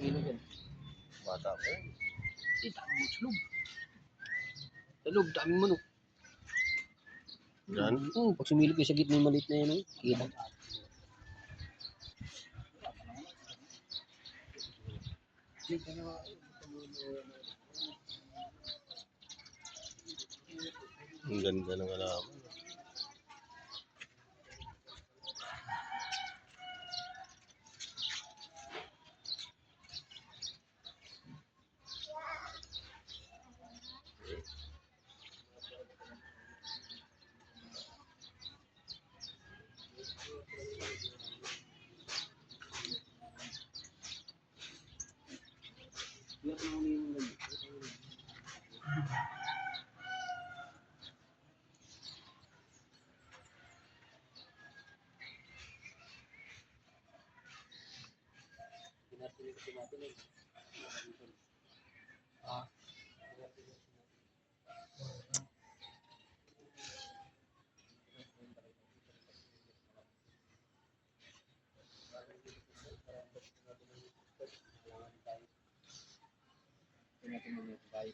kilo yan. Bata ko yun. Eh, dami mo sa loob. Sa loob, dami mo no. Yan. Oo, pag sumilip kayo sa gitna yung maliit na yan, oh, kita. Ang ganda ng alaman. Ah. natin magluto tayo.